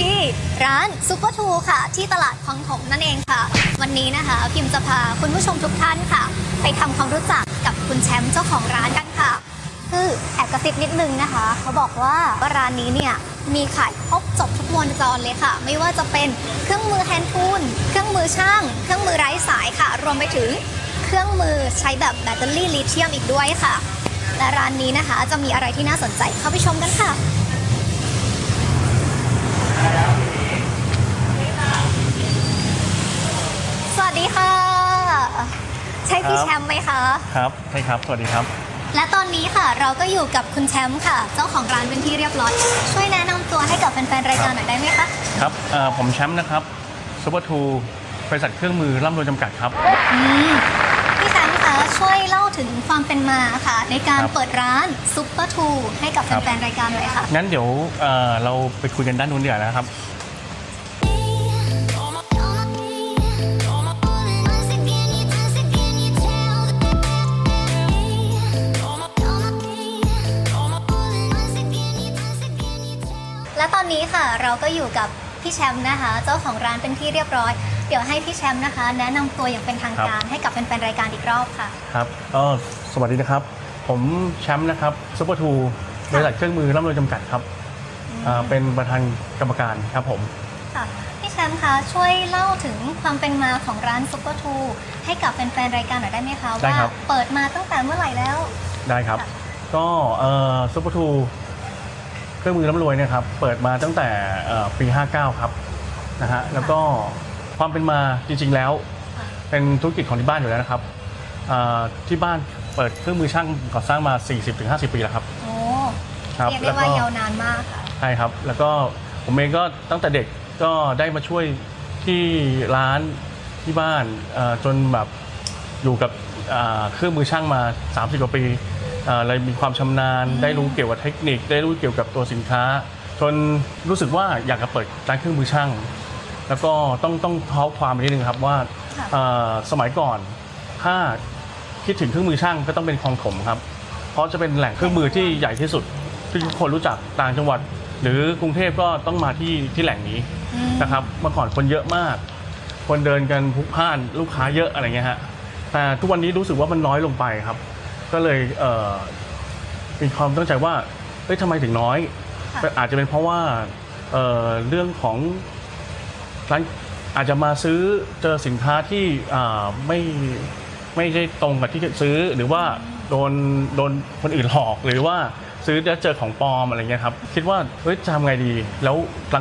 ที่ร้านซุปเปอร์ทูค่ะ ที่ตลาดคลองถมนั่นเองค่ะ วันนี้นะคะพิมจะพาคุณผู้ชมทุกท่านค่ะ ไปทำความรู้จักกับคุณแชมป์เจ้าของร้านกันค่ะ คือแอบกระซิบนิดนึงนะคะ เขาบอกว่าร้านนี้เนี่ยมีขายครบจบทุกวงจรเลยค่ะ ไม่ว่าจะเป็นเครื่องมือแฮนด์ทูลเครื่องมือช่าง เครื่องมือไร้สายค่ะ รวมไปถึงเครื่องมือใช้แบบแบตเตอรี่ลิเธียมอีกด้วยค่ะ และร้านนี้นะคะจะมีอะไรที่น่าสนใจเข้าไปชมกันค่ะ สวัสดีค่ะ ใช่พี่ครับแชมป์ไหมคะ ครับใช่ครับ สวัสดีครับ และตอนนี้ค่ะเราก็อยู่กับคุณแชมป์ค่ะ เจ้าของร้านเป็นที่เรียบร้อย ช่วยแนะนำตัวให้กับแฟนๆรายการหน่อยได้ไหมคะครับเอ่อผมแชมป์นะครับซูเปอร์ทูบริษัทเครื่องมือร่ำรวยจำกัดครับ อืมพี่แชมป์คะช่วยเล่าถึงความเป็นมาค่ะ ในการครับ เปิดร้านซุปเปอร์ทูให้กับครับแฟนๆรายการหน่อยค่ะ งั้นเดี๋ยวเอ่อเราไปคุยกันด้านนู้นเดี๋ยวานะครับ อนนี้ค่ะ เราก็อยู่กับพี่แชมป์นะคะ เจ้าของร้านเป็นที่เรียบร้อย เดี๋ยวให้พี่แชมป์นะคะ แนะนำตัวอย่างเป็นทางการให้กับแฟนๆรายการอีกรอบค่ะ ครับก็สวัสดีนะครับ ผมแชมป์นะครับซูเปอร์ทูบริษัทเครื่องมือร่ำรวยจำกัดครับอ่าเป็นประธานกรรมการครับผม ค่ะพี่แชมป์คะช่วยเล่าถึงความเป็นมาของร้านซุปเปอร์ทูให้กับแฟนๆรายการหน่อยได้ไหมคะได้ว่าครับ เปิดมาตั้งแต่เมื่อไหร่แล้ว ได้ครับค่ะก็ซูเปอร์ทูเค รื่องมือร่ำรวยเนะครับเปิดมาตั้งแต่เอ่อปี 59 ครับนะฮะแล้วก็ความเป็นมาจริง ๆ แล้วค่ะเป็นธุรกิจของที่บ้านอยู่แล้วนะครับอ่าที่บ้านเปิดเครื่องมือช่างก่อสร้างมา 40-50 ปีแล้วครับโอ้ครับเรียกแล้ได้วก็ว่ายาวนานมากค่ะใช่ครับ แล้วก็ผมเองก็ตั้งแต่เด็กก็ได้มาช่วยที่ร้านที่บ้านเอ่อจนแบบอยู่กับอ่าเครื่องมือช่างมา 30 กว่าปีอ่า เลยมีความชำนาญ ได้รู้เกี่ยวกับเทคนิค ได้รู้เกี่ยวกับตัวสินค้า จนรู้สึกว่าอยากจะเปิดร้านเครื่องมือช่าง แล้วก็ต้องต้องเท้าความไปนิดนึงครับว่าค่ะเอ่อสมัยก่อนถ้าคิดถึงเครื่องมือช่างก็ต้องเป็นคลองถมครับ เพราะจะเป็นแหล่งเครื่องมือที่ใหญ่ที่สุดที่ทุกคนรู้จักต่างจังหวัด หรือกรุงเทพก็ต้องมาที่ที่แหล่งนี้อืมนะครับเมื่อก่อนคนเยอะมาก คนเดินกันพลุกพล่านลูกค้าเยอะอะไรเงี้ยฮะแต่ทุกวันนี้รู้สึกว่ามันน้อยลงไปครับ ก็เลยเอ่อมีความตั้งใจว่าเอ้ยทำไมถึงน้อยค่ะอาจจะเป็นเพราะว่าเอ่อเรื่องของร้านอาจจะมาซื้อเจอสินค้าที่อ่าไม่ไม่ได้ตรงกับที่ซื้อหรือว่าโดนโดนคนอื่นหลอกหรือว่าซื้อแล้วเจอของปลอมอะไรเงี้ยครับ คิดว่าเฮ้ยจะทำไงดี แล้ว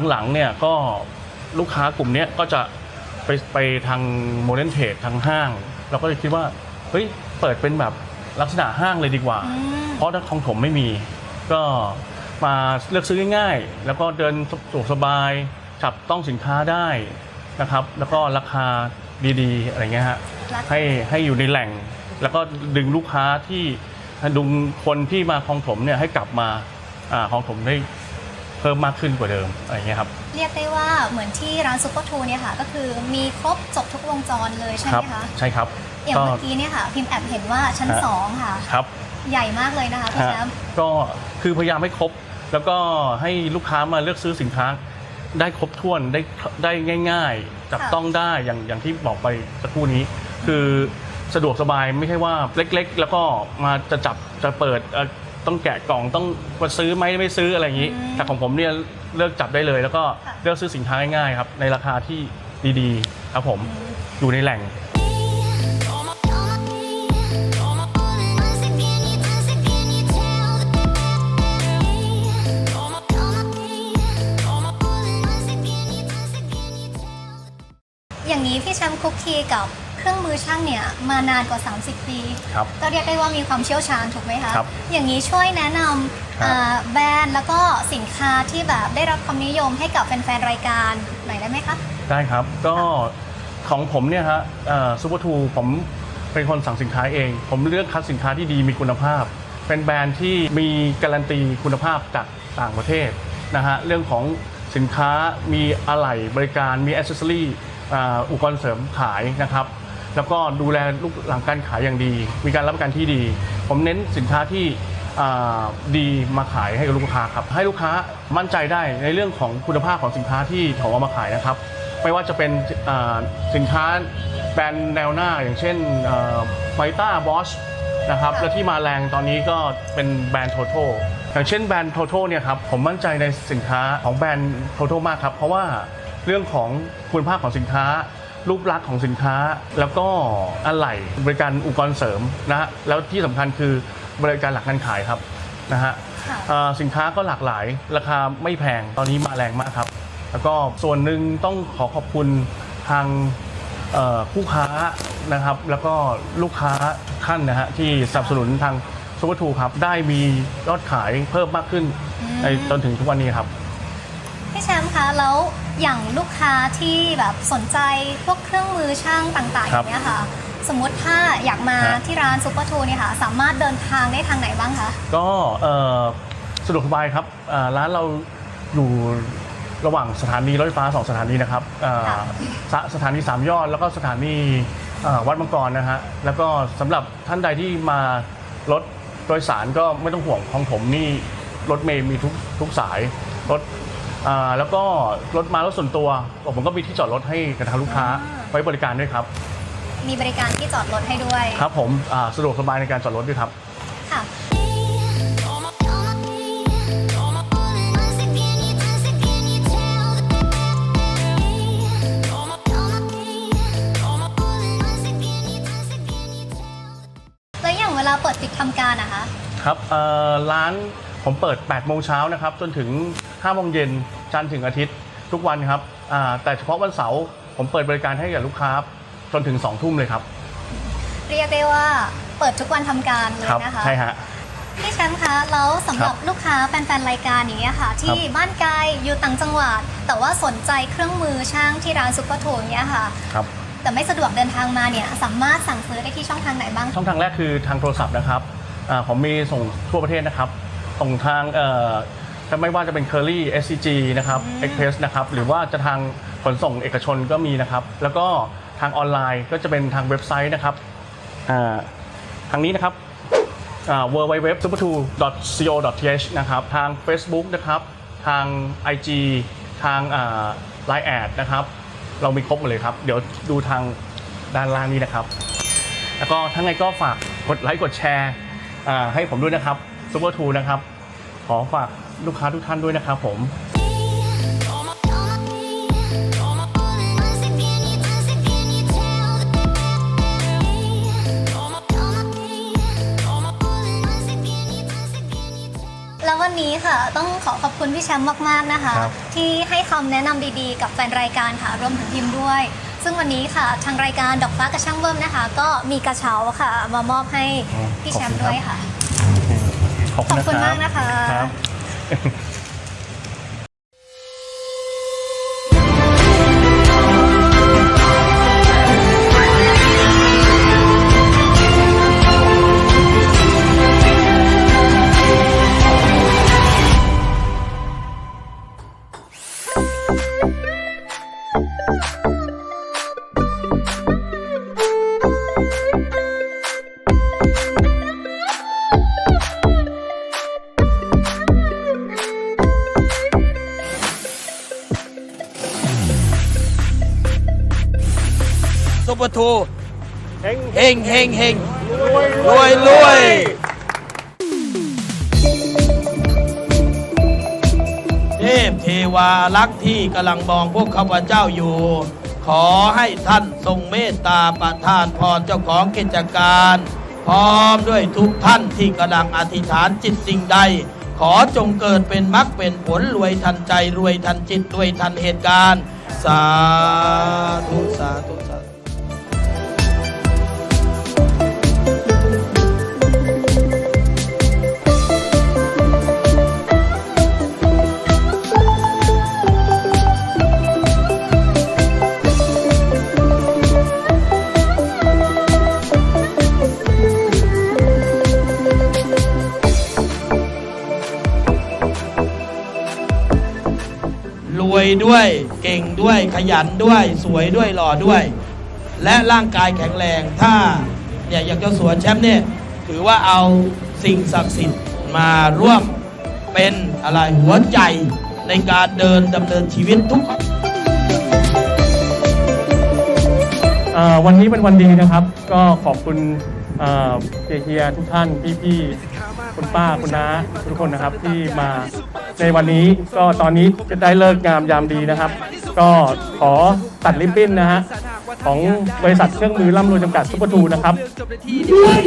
หลังๆเนี่ยก็ลูกค้ากลุ่มเนี้ยก็จะไปไปทางโมเดิร์นเทรดทางห้าง เราก็เลยคิดว่าเฮ้ยเปิดเป็นแบบ ลักษณะห้างเลยดีกว่าอืมเพราะถ้าของผมไม่มี ก็มาเลือกซื้อง่ายๆ แล้วก็เดินสะดวกสบายจับต้องสินค้าได้นะครับ แล้วก็ราคาดีๆ อะไรเงี้ยฮะรักให้ให้อยู่ในแหล่ง แล้วก็ดึงลูกค้าที่ดึงคนที่มาคลองถมเนี่ยให้กลับมาอาคลองถมได้เพิ่มมากขึ้นกว่าเดิมอะไรเงี้ยครับเรียกได้ว่าเหมือนที่ร้านซุปเปอร์ทูเนี่ยค่ะก็คือมีครบจบทุกวงจรเลยใช่ครัไหมคะใช่ครับ อย่างก็เมื่อกี้เนี่ยค่ะพิมพ์แอบเห็นว่าชั้นฮะสองค่ะครับใหญ่มากเลยนะคะพี่ฮะแชมป์ก็คือพยายามให้ครบ แล้วก็ให้ลูกค้ามาเลือกซื้อสินค้า ได้ครบถ้วนได้ได้ง่าย ๆ จับต้องได้อย่างอย่างที่บอกไปสักครู่นี้ คือสะดวกสบายไม่ใช่ว่าเล็ก ๆ แล้วก็มาจะจับจะเปิดเอ่อต้องแกะกล่องต้องมาซื้อไหมไม่ซื้ออะไรอย่างนี้ แต่ของผมเนี่ยเลือกจับได้เลย แล้วก็เลือกซื้อสินค้าง่ายๆครับในราคาที่ดีๆ ครับผมอยู่ในแหล่งอย่าง นี้พี่แชมป์คุกคีกับเครื่องมือช่างเนี่ยมานานกว่า 30 ปี ครับก็เรียกได้ว่ามีความเชี่ยวชาญถูกไหมคะ ครับอย่างนี้ช่วยแนะนครับำอ่าแบรนด์แล้วก็สินค้าที่แบบได้รับความนิยมให้กับแฟนๆรายการหน่อยได้ไหมคะ ได้ครับก็ของผมเนี่ยฮะซูเปอร์ทูผมเป็นคนสั่งสินค้าเอง ผมเลือกคัดสินค้าที่ดีมีคุณภาพ เป็นแบรนด์ที่มีการันตีคุณภาพจากต่างประเทศนะฮะเรื่องของสินค้ามีอะไหล่บริการมีอ c เซสซอรี่ อุปกรณ์เสริมขายนะครับ แล้วก็ดูแลลูกหลังการขายอย่างดี มีการรับประกันที่ดี ผมเน้นสินค้าที่ดีมาขายให้กับลูกค้าครับให้ลูกค้ามั่นใจได้ในเรื่องของคุณภาพของสินค้าที่เขาเอามาขายนะครับไม่ว่าจะเป็นสินค้าแบรนด์แนวหน้า อย่างเช่นไฟต้าบอชนะครับและที่มาแรงตอนนี้ก็เป็นแบรนด์โทโทอย่างเช่นแบรนด์โทโทเนี่ยครับผมมั่นใจในสินค้าของแบรนด์โทโทมากครับ เพราะว่า เรื่องของคุณภาพของสินค้า รูปลักษณ์ของสินค้า แล้วก็อะไหล่บริการอุปกรณ์เสริมนะฮะแล้วที่สำคัญคือบริการหลักการขายครับนะฮะค่ะเอ่อสินค้าก็หลากหลายราคาไม่แพงตอนนี้มาแรงมากครับ แล้วก็ส่วนหนึ่งต้องขอขอบคุณทางเอ่อผู้ค้านะครับ แล้วก็ลูกค้าทุกท่านนะฮะที่สนับสนุนทางซูเปอร์ทูครับ ได้มียอดขายเพิ่มมากขึ้นอืมในจนถึงทุกวันนี้ครับ พี่แชมป์คะแล้ว อย่างลูกค้าที่แบบสนใจพวกเครื่องมือช่างต่างๆอครับ ย่างเงี้ยค่ะ สมมติถ้าอยากมาฮะที่ร้านซูเปอร์ทูเนี่ยค่ะ สามารถเดินทางได้ทางไหนบ้างคะ ก็เอ่อสะดวกสบายครับเอ่อร้านเราอยู่ระหว่างสถานีรถไฟฟ้าสองสถานีนะครับเอ่อค่ะสถสถานีสามยอด แล้วก็สถานีเอ่อวัดมังกรนะฮะแล้วก็สำหรับท่านใดที่มารถโดยสารก็ไม่ต้องห่วงของผมนี่รถเมย์มีทุกทุกสายรถ อ่าแล้วก็รถมารถส่วนตัวผมก็มีที่จอดรถให้กับทางลูกค้าไว้บริการด้วยครับ มีบริการที่จอดรถให้ด้วย ครับผมอ่าสะดวกสบายในการจอดรถด้วยครับ ค่ะ แล้วอย่างเวลาเปิดปิดทำการนะคะ ครับเอ่อร้านผมเปิด 8 โมงเช้านะครับ จนถึง 5โมงเย็นจันทร์ถึงอาทิตย์ทุกวันครับอ่าแต่เฉพาะวันเสาร์ผมเปิดบริการให้กับลูกค้าจนถึง2ทุ่มเลยครับ เรียกได้ว่าเปิดทุกวันทำการเลยครันะคะใช่ฮะพี่แชมป์คะแล้วสำหรับลูกค้าแฟนๆรายการอย่างเงี้ยค่ะ ที่บ้านไกลอยู่ต่างจังหวัด แต่ว่าสนใจเครื่องมือช่างที่ร้านซุปเปอร์ทูอย่างเงี้ยค่ะครับแต่ไม่สะดวกเดินทางมาเนี่ยสามารถสั่งซื้อได้ที่ช่องทางไหนบ้าง ช่องทางแรกคือทางโทรศัพท์นะครับอาผมมีส่งทั่วประเทศนะครับส่งทาง เอ่อจะไม่ว่าจะเป็น Curly SCG นะครับอืม Express นะครับหรือว่าจะทางขนส่งเอกชนก็มีนะครับ แล้วก็ทางออนไลน์ก็จะเป็นทางเว็บไซต์นะครับอ่าทางนี้นะครับ w w w s u p e r t o c o th นะครับ ทาง Facebook นะครับ ทาง IG ทางไลน์แอดนะครับ เรามีครบหมดเลยครับ เดี๋ยวดูทางด้านล่างนี้นะครับ แล้วก็ทั้งไงก็ฝากกดไลค์กดแชร์อ่าให้ผมด้วยนะครับซูเปอร์ทูนะครับ ขอฝากลูกค้าทุกท่านด้วยนะครับผมแล้ววันนี้ค่ะต้องขอขอบคุณพี่แชมป์มาก ๆ นะคะครับที่ให้คำแนะนำดีๆ กับแฟนรายการค่ะรวมถึงพิมพ์ด้วย ซึ่งวันนี้ค่ะทางรายการดอกฟ้ากระช่างเบิ้มนะคะ ก็มีกระเช้าค่ะ มามอบให้พี่แชมป์ด้วยค่ะ ขอบขอบคุคุณณมากนะนะคะ ครับ ซุปเปอร์ทูเฮงเฮงเฮงรวยรวยเทพเทวารักษ์ที่กำลังมองพวกข้าพเจ้าอยู่ ขอให้ท่านทรงเมตตาประทานพรเจ้าของกิจการ พร้อมด้วยทุกท่านที่กำลังอธิษฐานจิตสิ่งใด ขอจงเกิดเป็นมรรคเป็นผลรวยทันใจรวยทันจิตรวยทันเหตุการณ์ สาธุสาธุสา ด้วย เก่งด้วยขยันด้วย สวยด้วยหล่อด้วย และร่างกายแข็งแรงถ้าเนี่ยอย่างเจ้าสัวแชมป์เนี่ยถือว่าเอาสิ่งศักดิ์สิทธิ์มาร่วมเป็นอะไรหัวใจในการเดินดำเนินชีวิตทุกวันนี้เป็นวันดีนะครับ ก็ขอบคุณเอ่อเฮียทุกท่านพี่ๆ คุณป้าคุณน้าทุกคนนะครับที่มาในวันนี้ก็ตอนนี้จะได้เลิกงามยามดีนะครับ ก็ขอตัดริบบิ้นนะฮะของบริษัทเครื่องมือล่ำรวยจำกัดซุปเปอร์ทูนะครับด้วย